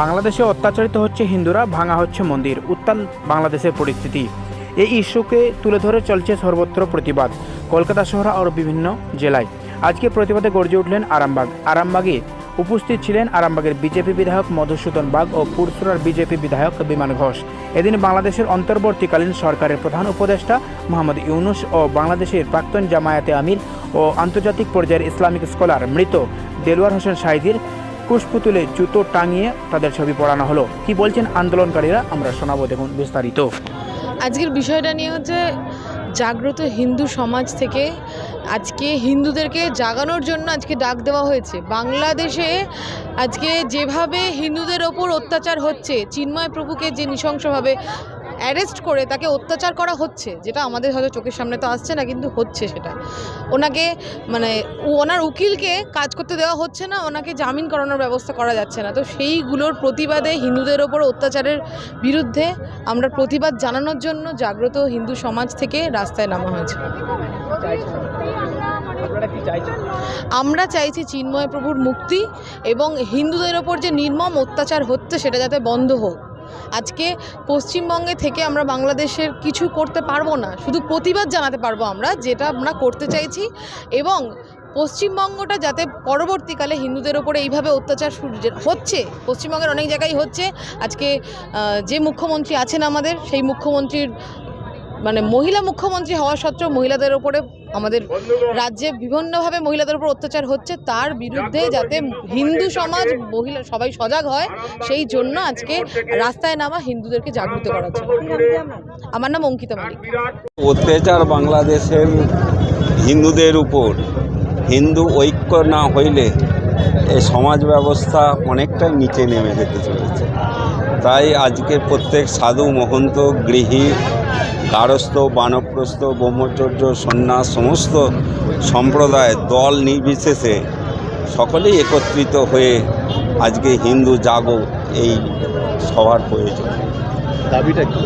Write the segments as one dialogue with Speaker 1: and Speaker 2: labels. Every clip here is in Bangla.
Speaker 1: বাংলাদেশে অত্যাচারিত হচ্ছে হিন্দুরা, ভাঙা হচ্ছে মন্দির। উত্তাল বাংলাদেশের পরিস্থিতি। এই ইস্যুকে তুলে ধরে চলছে সর্বত্র প্রতিবাদ, কলকাতা শহর আর বিভিন্ন জেলায়। আজকে প্রতিবাদে গর্জে উঠলেন আরামবাগ। আরামবাগে উপস্থিত ছিলেন আরামবাগের বিজেপি বিধায়ক মধুসূদন বাগ ও পুরসুরার বিজেপি বিধায়ক বিমান ঘোষ। এদিন বাংলাদেশের অন্তর্বর্তীকালীন সরকারের প্রধান উপদেষ্টা মোহাম্মদ ইউনুস ও বাংলাদেশের প্রাক্তন জামায়াতে আমির ও আন্তর্জাতিক পর্যায়ের ইসলামিক স্কলার মৃত দেলোয়ার হোসেন শাহিদির কুশপুতুলে জুতো টাঙিয়ে তাদের ছবি পড়ানো হলো। কি বলছেন আন্দোলনকারীরা? আমরা শোনাবো দেখুন বিস্তারিত।
Speaker 2: আজকের বিষয়টা নিয়ে হচ্ছে জাগ্রত হিন্দু সমাজ থেকে আজকে হিন্দুদেরকে জাগানোর জন্য আজকে ডাক দেওয়া হয়েছে। বাংলাদেশে আজকে যেভাবে হিন্দুদের ওপর অত্যাচার হচ্ছে, চিন্ময় প্রভুকে যে নৃশংসভাবে অ্যারেস্ট করে তাকে অত্যাচার করা হচ্ছে যেটা আমাদের হয়তো চোখের সামনে তো আসছে না কিন্তু হচ্ছে সেটা। ওনাকে মানে ওনার উকিলকে কাজ করতে দেওয়া হচ্ছে না ওনাকে জামিন করানোর ব্যবস্থা করা যাচ্ছে না। তো সেইগুলোর প্রতিবাদে হিন্দুদের ওপর অত্যাচারের বিরুদ্ধে আমরা প্রতিবাদ জানানোর জন্য জাগ্রত হিন্দু সমাজ থেকে রাস্তায় নামা হয়েছে। আমরা চাইছি চিন্ময় প্রভুর মুক্তি এবং হিন্দুদের ওপর যে নির্মম অত্যাচার হচ্ছে সেটা যাতে বন্ধ হোক। আজকে পশ্চিমবঙ্গে থেকে আমরা বাংলাদেশের কিছু করতে পারব না, শুধু প্রতিবাদ জানাতে পারব আমরা যেটা আমরা করতে চাইছি এবং পশ্চিমবঙ্গটা যাতে পরবর্তীকালে হিন্দুদের ওপরে এইভাবে অত্যাচার হচ্ছে, পশ্চিমবঙ্গের অনেক জায়গায় হচ্ছে। আজকে যে মুখ্যমন্ত্রী আছেন আমাদের, সেই মুখ্যমন্ত্রীর মানে মহিলা মুখ্যমন্ত্রী হওয়া সত্ত্বেও মহিলাদের ওপরে আমাদের রাজ্যে বিভিন্নভাবে মহিলাদের উপর অত্যাচার হচ্ছে। তার বিরুদ্ধে যাতে হিন্দু সমাজ, মহিলা সবাই সজাগ হয়, সেই জন্য আজকে রাস্তায় নামা হিন্দুদেরকে জাগ্রত করার জন্য। আমার নাম অঙ্কিতা মালিক।
Speaker 3: অত্যাচার বাংলাদেশের হিন্দুদের উপর। হিন্দু ঐক্য না হইলে এই সমাজ ব্যবস্থা অনেকটাই নিচে নেমে যেতে চলেছে। তাই আজকে প্রত্যেক সাধু মহন্ত গৃহী গারস্থ বানপ্রস্থ ব্রহ্মচর্য সন্ন্যাস সমস্ত সম্প্রদায় দল নির্বিশেষে সকলেই একত্রিত হয়ে আজকে হিন্দু জাগো এই সবার প্রয়োজন।
Speaker 4: দাবিটা কি?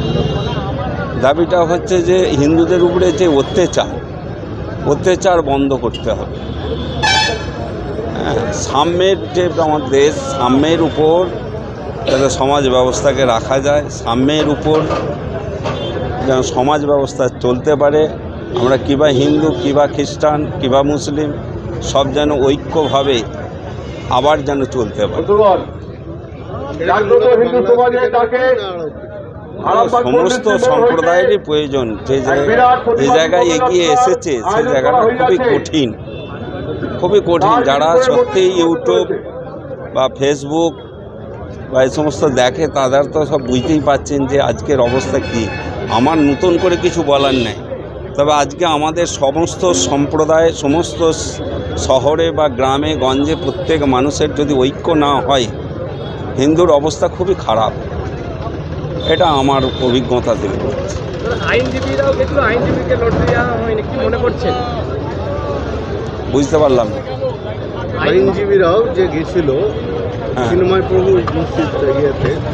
Speaker 3: দাবিটা হচ্ছে যে হিন্দুদের উপরে যে অত্যাচার অত্যাচার বন্ধ করতে হবে। হ্যাঁ, সাম্যের যে আমার দেশ সাম্যের উপর যাতে সমাজ ব্যবস্থাকে রাখা যায় সাম্যের উপর যেন সমাজ ব্যবস্থা চলতে পারে। আমরা কিবা হিন্দু কিবা খ্রিস্টান কিবা মুসলিম সব যেন ঐক্যভাবে আবার যেন চলতে পারে। সমস্ত সম্প্রদায়েরই প্রয়োজন। যে জায়গায় যে জায়গায় এগিয়ে এসেছে সেই জায়গাটা খুবই কঠিন। খুবই কঠিন। যারা সত্যি ইউটিউব বা ফেসবুক বা এই সমস্ত দেখে তাদের তো সব বুঝতেই পাচ্ছেন যে আজকের অবস্থা কী। আমার নতুন করে কিছু বলার নেই। তবে আজকে আমাদের সমস্ত সম্প্রদায় সমস্ত শহরে বা গ্রামে গঞ্জে প্রত্যেক মানুষের যদি ঐক্য না হয় হিন্দুর অবস্থা খুবই খারাপ। এটা আমার অভিজ্ঞতা থেকে বলছি।
Speaker 5: আইনজীবীরাও গেছিল আইনজীবীকে নোটিশ দেওয়া হয়নি কি মনে করছেন?
Speaker 3: বুঝতে পারলাম না।
Speaker 4: আইনজীবীরাও যে গেছিল
Speaker 3: হ্যাঁ।
Speaker 4: চিন্ময় প্রভু উপস্থিত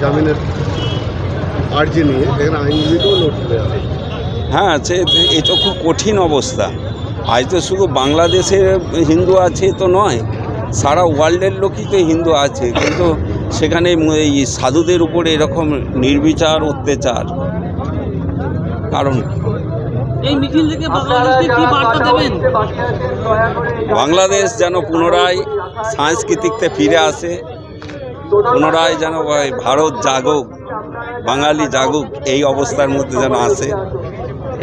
Speaker 4: জামিনের আর্জি নিয়ে সেখানে আইনজীবীকেও দেওয়া হয়
Speaker 3: হ্যাঁ সে এটা খুব কঠিন অবস্থা। আজ তো শুধু বাংলাদেশে হিন্দু আছে তো নয় সারা ওয়ার্ল্ডের লোকই তো হিন্দু আছে। কিন্তু সেখানে এই সাধুদের উপরে এরকম নির্বিচার অত্যাচার। কারণ? কি?
Speaker 6: এই মিছিল থেকে বাংলাদেশকে কি বার্তা দেবেন?
Speaker 3: বাংলাদেশ যেন পুনরায় সাংস্কৃতিকতে ফিরে আসে পুনরায় যেন ভারত জাগুক। বাঙালি জাগুক এই অবস্থার মধ্যে যেন আসে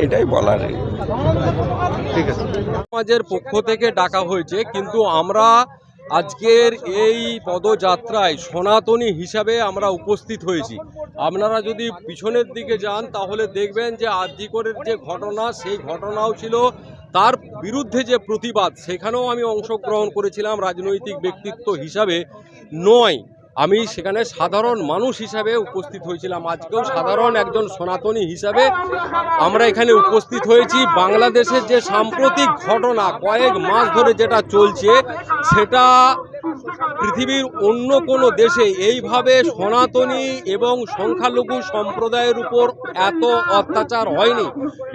Speaker 3: এটাই বলার
Speaker 4: ঠিক আছে।
Speaker 5: সমাজের পক্ষ থেকে ডাকা হয়েছে কিন্তু আমরা আজকের এই পদযাত্রায় সনাতনী হিসাবে আমরা উপস্থিত হয়েছি। আপনারা যদি পিছনের দিকে যান তাহলে দেখবেন যে আর্যিকরের যে ঘটনা সেই ঘটনাও ছিল। তার বিরুদ্ধে যে প্রতিবাদ সেখানেও আমি অংশগ্রহণ করেছিলাম রাজনৈতিক ব্যক্তিত্ব হিসাবে। নয় আমি সেখানে সাধারণ মানুষ হিসাবে উপস্থিত হয়েছিলাম। আজকেও সাধারণ একজন সনাতনী হিসাবে আমরা এখানে উপস্থিত হয়েছি। বাংলাদেশের যে সাম্প্রতিক ঘটনা, কয়েক মাস ধরে যেটা চলছে, সেটা পৃথিবীর অন্য কোনো দেশে এইভাবে সনাতনী এবং সংখ্যালঘু সম্প্রদায়ের উপর এত অত্যাচার হয়নি।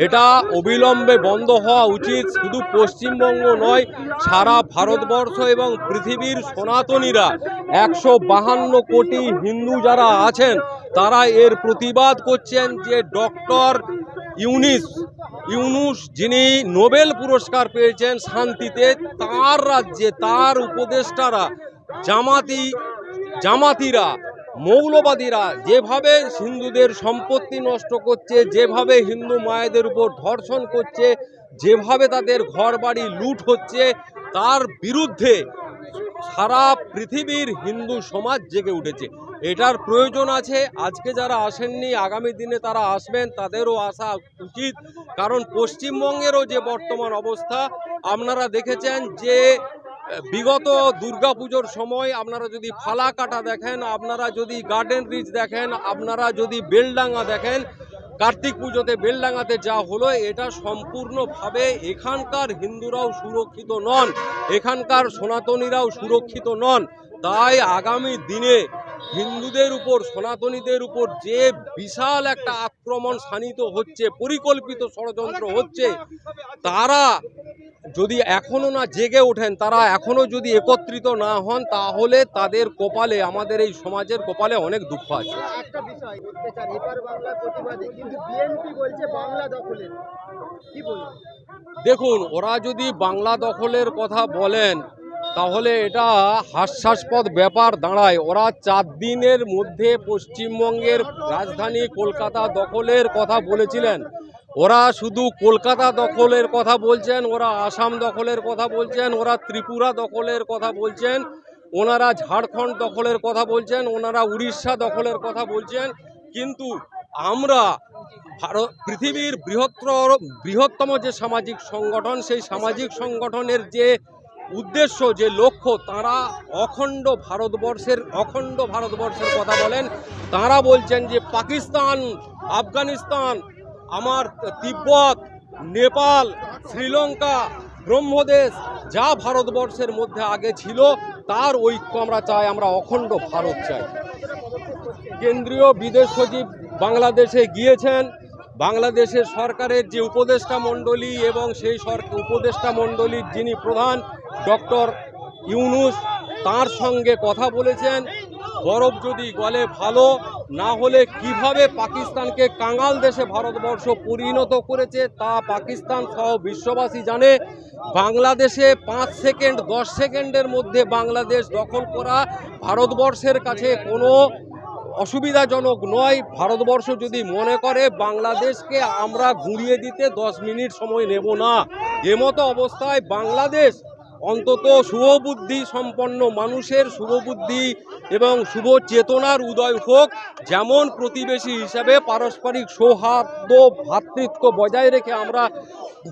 Speaker 5: এটা অবিলম্বে বন্ধ হওয়া উচিত, শুধু পশ্চিমবঙ্গ নয়, সারা ভারতবর্ষ এবং পৃথিবীর সনাতনীরা। একশো বাহান্ন কোটি হিন্দু যারা আছেন, তারা এর প্রতিবাদ করছেন যে ডক্টর ইউনিস, ইউনুস যিনি নোবেল পুরস্কার পেয়েছেন শান্তিতে, তার রাজ্যে তার উপদেষ্টারা, জামাতি, জামাতিরা, মৌলবাদীরা যেভাবে হিন্দুদের সম্পত্তি নষ্ট করছে, যেভাবে হিন্দু মায়েদের উপর ধর্ষণ করছে, যেভাবে তাদের ঘরবাড়ি লুট হচ্ছে, তার বিরুদ্ধে সারা পৃথিবীর হিন্দু সমাজ জেগে উঠেছে। এটার প্রয়োজন আছে। আজকে যারা আসেননি, আগামী দিনে তারা আসবেন, তাদেরও আসা উচিত। কারণ পশ্চিমবঙ্গেরও যে বর্তমান অবস্থা, আপনারা দেখেছেন যে, বিগত দুর্গাপুজোর সময় আপনারা যদি ফালাকাটা দেখেন, আপনারা যদি গার্ডেন রিচ দেখেন, আপনারা যদি বেলডাঙ্গা দেখেন, কার্তিক পুজোতে বেলডাঙ্গাতে যা হলো, এটা সম্পূর্ণভাবে এখানকার হিন্দুরাও সুরক্ষিত নন, এখানকার সনাতনীরাও সুরক্ষিত নন। তাই আগামী দিনে হিন্দুদের উপর সনাতনীদের উপর যে বিশাল একটা আক্রমণ শানিত হচ্ছে পরিকল্পিত ষড়যন্ত্র হচ্ছে তারা যদি এখনও না জেগে ওঠেন তারা এখনও যদি একত্রিত না হন তাহলে তাদের কপালে আমাদের এই সমাজের কপালে অনেক দুঃখ আছে।
Speaker 7: বলবেন
Speaker 5: দেখুন ওরা যদি বাংলা দখলের কথা বলেন তাহলে এটা হাস্যাস্পদ ব্যাপার দাঁড়ায়। ওরা চার দিনের মধ্যে পশ্চিমবঙ্গের রাজধানী কলকাতা দখলের কথা বলেছিলেন। ওরা শুধু কলকাতা দখলের কথা বলছেন, ওরা আসাম দখলের কথা বলছেন, ওরা ত্রিপুরা দখলের কথা বলছেন, ওনারা ঝাড়খণ্ড দখলের কথা বলছেন, ওনারা উড়িষ্যা দখলের কথা বলছেন। কিন্তু আমরা ভারত, পৃথিবীর বৃহত্তর, বৃহত্তম যে সামাজিক সংগঠন, সেই সামাজিক সংগঠনের যে উদ্দেশ্য যে লক্ষ্য, তারা অখণ্ড ভারতবর্ষের অখণ্ড ভারতবর্ষের কথা বলেন। তারা বলছেন যে পাকিস্তান, আফগানিস্তান, আমার তিব্বত, নেপাল, শ্রীলঙ্কা, ব্রহ্মদেশ, যা ভারতবর্ষের মধ্যে আগে ছিল, তার ঐক্য আমরা চাই, আমরা অখণ্ড ভারত চাই। কেন্দ্রীয় বিদেশ সচিব বাংলাদেশে গিয়েছেন। বাংলাদেশের সরকারের যে উপদেষ্টা মণ্ডলী এবং সেই সরকার উপদেষ্টা মণ্ডলীর যিনি প্রধান ডক্টর ইউনুস তার সঙ্গে কথা বলেছেন। বরফ যদি গলে ভালো, না হলে কীভাবে পাকিস্তানকে কাঙাল দেশে ভারতবর্ষ পরিণত করেছে তা পাকিস্তান সহ বিশ্ববাসী জানে। বাংলাদেশে পাঁচ সেকেন্ড, দশ সেকেন্ডের মধ্যে বাংলাদেশ দখল করা ভারতবর্ষের কাছে কোনো অসুবিধাজনক নয়। ভারতবর্ষ যদি মনে করে বাংলাদেশকে আমরা ঘুরিয়ে দিতে দশ মিনিট সময় নেব না। এমতো অবস্থায় বাংলাদেশ অন্তত শুভবুদ্ধি সম্পন্ন মানুষের শুভবুদ্ধি এবং শুভ চেতনার উদয় হোক, যেমন প্রতিবেশী হিসাবে পারস্পরিক সৌহার্দ্য, ভ্রাতৃত্ব বজায় রেখে আমরা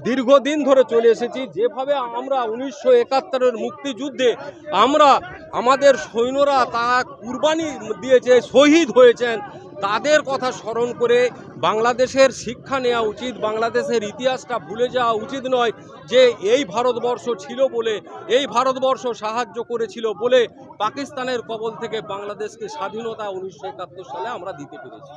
Speaker 5: দীর্ঘদিন ধরে চলে এসেছি। যেভাবে আমরা উনিশশো একাত্তরের মুক্তিযুদ্ধে আমরা আমাদের সৈন্যরা তা কুরবানি দিয়েছে, শহীদ হয়েছেন তাদের কথা স্মরণ করে বাংলাদেশের শিক্ষা নেওয়া উচিত, বাংলাদেশের ইতিহাসটা ভুলে যাওয়া উচিত নয় যে এই ভারতবর্ষ ছিল বলে, এই ভারতবর্ষ সাহায্য করেছিল বলে পাকিস্তানের কবল থেকে বাংলাদেশকে স্বাধীনতা উনিশশো একাত্তর সালে আমরা দিতে পেরেছি।